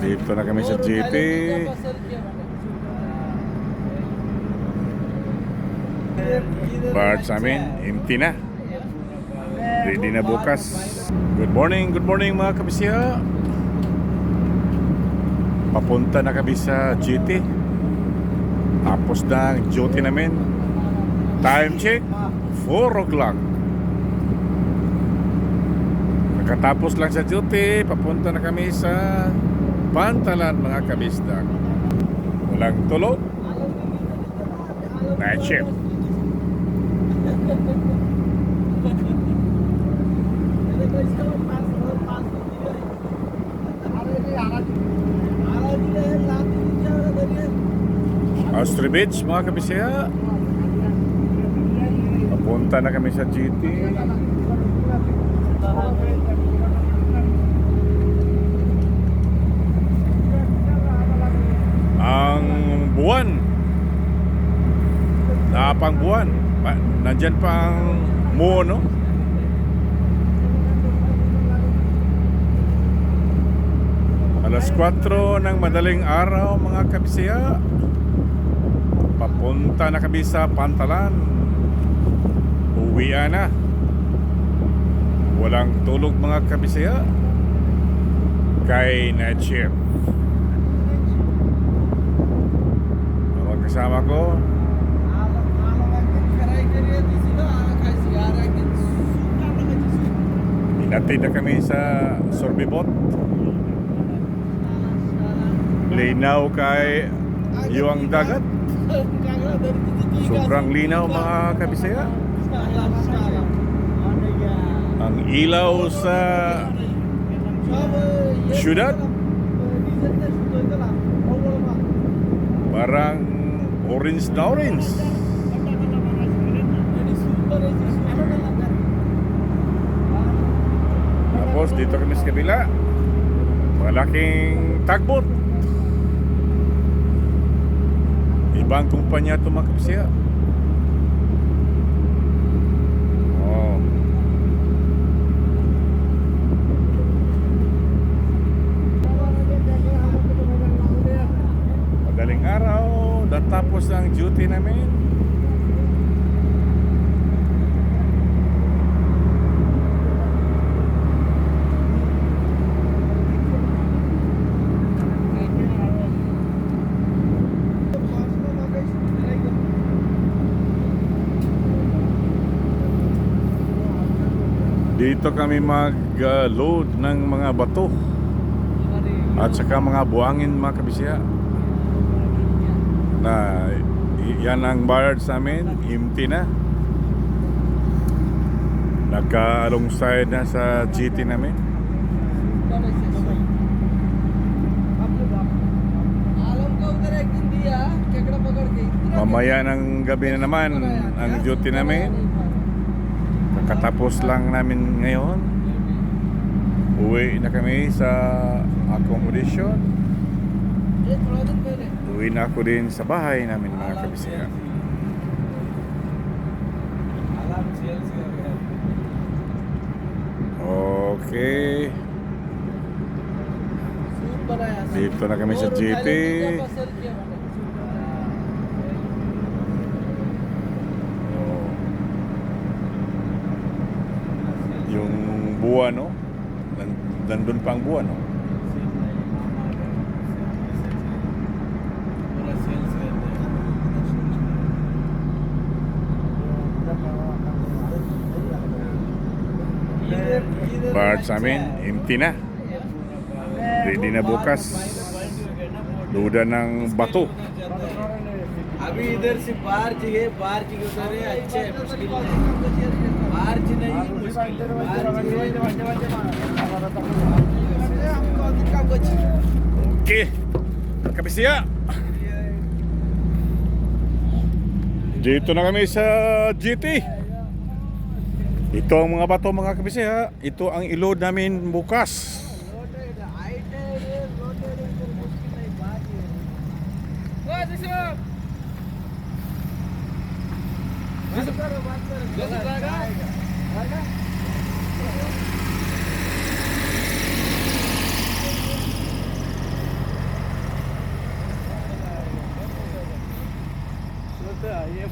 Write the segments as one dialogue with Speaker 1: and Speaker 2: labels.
Speaker 1: Dito na kami sa GT. Bar sa amin, empty na. Ready na bukas. Good morning, good morning mga kabisya. Papunta na kami sa GT. Tapos na ang duty namin. Time check, 4 o'clock. Nakatapos lang sa duty, papunta na kami sa Pantalan mga kabisdak. Walang tulog. Night shift. Austria Beach mga kabisya. Papunta na kami sa GT. Napang buwan. Pa, nandyan pa ang mono. Alas 4 ng madaling araw mga kabisya. Papunta na kami sa Pantalan. Uwian na. Walang tulog mga kabisya. Kay shift. Mga kasama ko, Inatid na kami sa Sorbibot. Linaw kay Yuang Dagat. Sobrang linaw mga kabisaya. Ang ilaw sa syudad parang orange na orange. Tapos dito kami sa kabila. Malaking tagbot. Ibang kumpanya ito mga kabisaya. Oh. Madaling araw, natapos ang duty namin. Dito kami mag-load ng mga bato at saka mga buhangin mga kabisya. Na yan ang bayad sa amin, empty na. Nagka-alongside na sa GT namin. Mamaya ng gabi na naman ang duty namin. Kakatapos lang namin ngayon. Uwi na kami sa accommodation. Uwi na ako din sa bahay namin mga kabisaya. Okay. Dito na kami sa GT. Oh. Yung buwan, no? Nan- Nandun pa ang buwan, no? Bar sa amin, empty na. Ready na bukas. Duda ng bato.
Speaker 2: अभी इधर से बार्ज है बार्ज के उधर है अच्छे है मुश्किल नहीं Okey.
Speaker 1: Kami siya. Dito na kami sa GT. Ito ang mga bato mga kabisi. Ito ang ilod namin bukas. Yes, sir.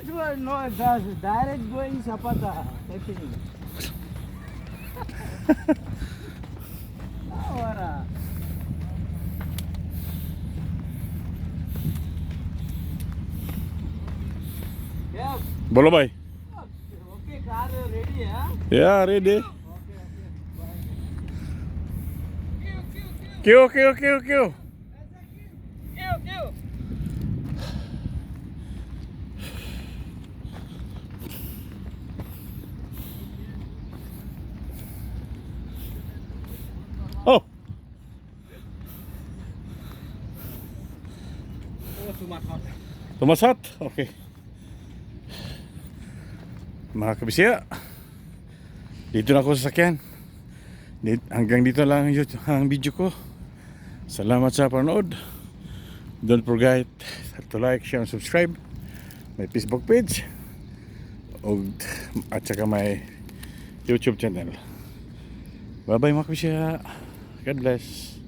Speaker 2: Transfer no direct going सपाता setting
Speaker 1: Bolo bay.
Speaker 2: Okay car ready है
Speaker 1: Yeah, ready. Kyo, kyo, kyo, kyo. Oh!
Speaker 2: Oh, sumasat.
Speaker 1: Tumasat? Okay. Mga kabisya, dito na ako sa sakyan. Hanggang dito lang ang video ko. Salamat sa panood. Don't forget to like, share, and subscribe. May Facebook page. O, at saka may YouTube channel. Bye-bye mga kabisya. God bless.